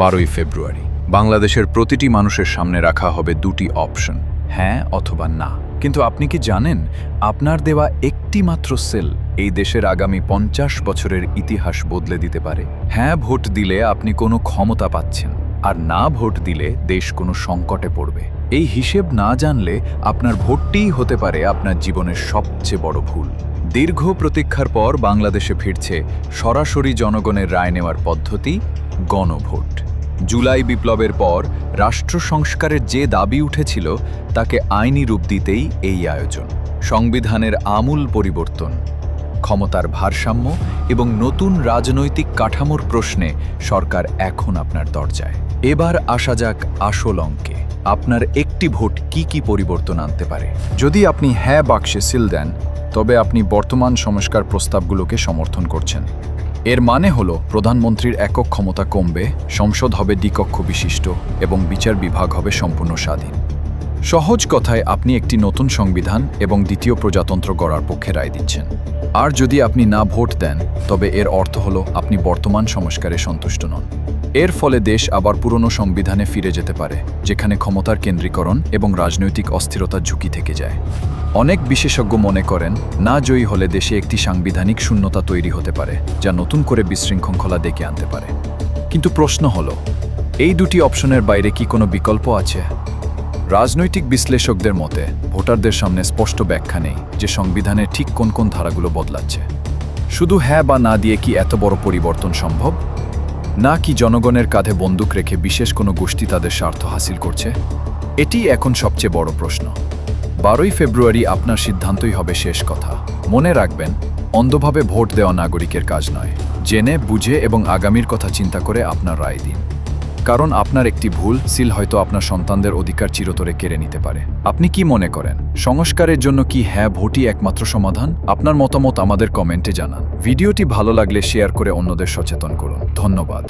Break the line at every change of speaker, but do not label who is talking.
বারোই ফেব্রুয়ারি। বাংলাদেশের প্রতিটি মানুষের সামনে রাখা হবে দুটি অপশন হ্যাঁ অথবা না। কিন্তু আপনি কি জানেন, আপনার দেওয়া একটি মাত্র সেল এই দেশের আগামী পঞ্চাশ বছরের ইতিহাস বদলে দিতে পারে? হ্যাঁ ভোট দিলে আপনি কোনো ক্ষমতা পাচ্ছেন, আর না ভোট দিলে দেশ কোনো সংকটে পড়বে। এই হিসেব না জানলে আপনার ভোটটিই হতে পারে আপনার জীবনের সবচেয়ে বড় ভুল। দীর্ঘ প্রতীক্ষার পর বাংলাদেশে ফিরছে সরাসরি জনগণের রায় নেওয়ার পদ্ধতি, গণভোট। জুলাই বিপ্লবের পর রাষ্ট্র সংস্কারের যে দাবি উঠেছিল, তাকে আইনি রূপ দিতেই এই আয়োজন। সংবিধানের আমূল পরিবর্তন, ক্ষমতার ভারসাম্য এবং নতুন রাজনৈতিক কাঠামোর প্রশ্নে সরকার এখন আপনার দরজায়। এবার আসা যাক আসল অঙ্কে। আপনার একটি ভোট কি কি পরিবর্তন আনতে পারে? যদি আপনি হ্যাঁ বাক্সে সিল দেন, তবে আপনি বর্তমান সংস্কার প্রস্তাবগুলোকে সমর্থন করছেন। এর মানে হল, প্রধানমন্ত্রীর একক ক্ষমতা কমবে, সংসদ হবে দ্বিকক্ষ বিশিষ্ট, এবং বিচার বিভাগ হবে সম্পূর্ণ স্বাধীন। সহজ কথায়, আপনি একটি নতুন সংবিধান এবং দ্বিতীয় প্রজাতন্ত্র গড়ার পক্ষে রায় দিচ্ছেন। আর যদি আপনি না ভোট দেন, তবে এর অর্থ হল, আপনি বর্তমান সংস্কারে সন্তুষ্ট নন। এর ফলে দেশ আবার পুরনো সংবিধানে ফিরে যেতে পারে, যেখানে ক্ষমতার কেন্দ্রীকরণ এবং রাজনৈতিক অস্থিরতার ঝুঁকি থেকে যায়। অনেক বিশেষজ্ঞ মনে করেন, না জয়ী হলে দেশে একটি সাংবিধানিক শূন্যতা তৈরি হতে পারে, যা নতুন করে বিশৃঙ্খলা ডেকে আনতে পারে। কিন্তু প্রশ্ন হলো, এই দুটি অপশনের বাইরে কি কোনো বিকল্প আছে? রাজনৈতিক বিশ্লেষকদের মতে, ভোটারদের সামনে স্পষ্ট ব্যাখ্যা নেই যে সংবিধানের ঠিক কোন কোন ধারাগুলো বদলাচ্ছে। শুধু হ্যাঁ বা না দিয়ে কি এত বড় পরিবর্তন সম্ভব? না কি জনগণের কাঁধে বন্দুক রেখে বিশেষ কোনো গোষ্ঠী তাদের স্বার্থ হাসিল করছে? এটি এখন সবচেয়ে বড় প্রশ্ন। বারোই ফেব্রুয়ারি আপনার সিদ্ধান্তই হবে শেষ কথা। মনে রাখবেন, অন্ধভাবে ভোট দেওয়া নাগরিকের কাজ নয়। জেনে, বুঝে এবং আগামীর কথা চিন্তা করে আপনার রায় দিন। কারণ আপনার একটি ভুল, সিল হয়তো আপনার সন্তানদের অধিকার চিরতরে কেড়ে নিতে পারে। আপনি কি মনে করেন? সংস্কারের জন্য কি হ্যাঁ ভোটই একমাত্র সমাধান? আপনার মতামত আমাদের কমেন্টে জানান। ভিডিওটি ভালো লাগলে শেয়ার করে অন্যদের সচেতন করুন। ধন্যবাদ।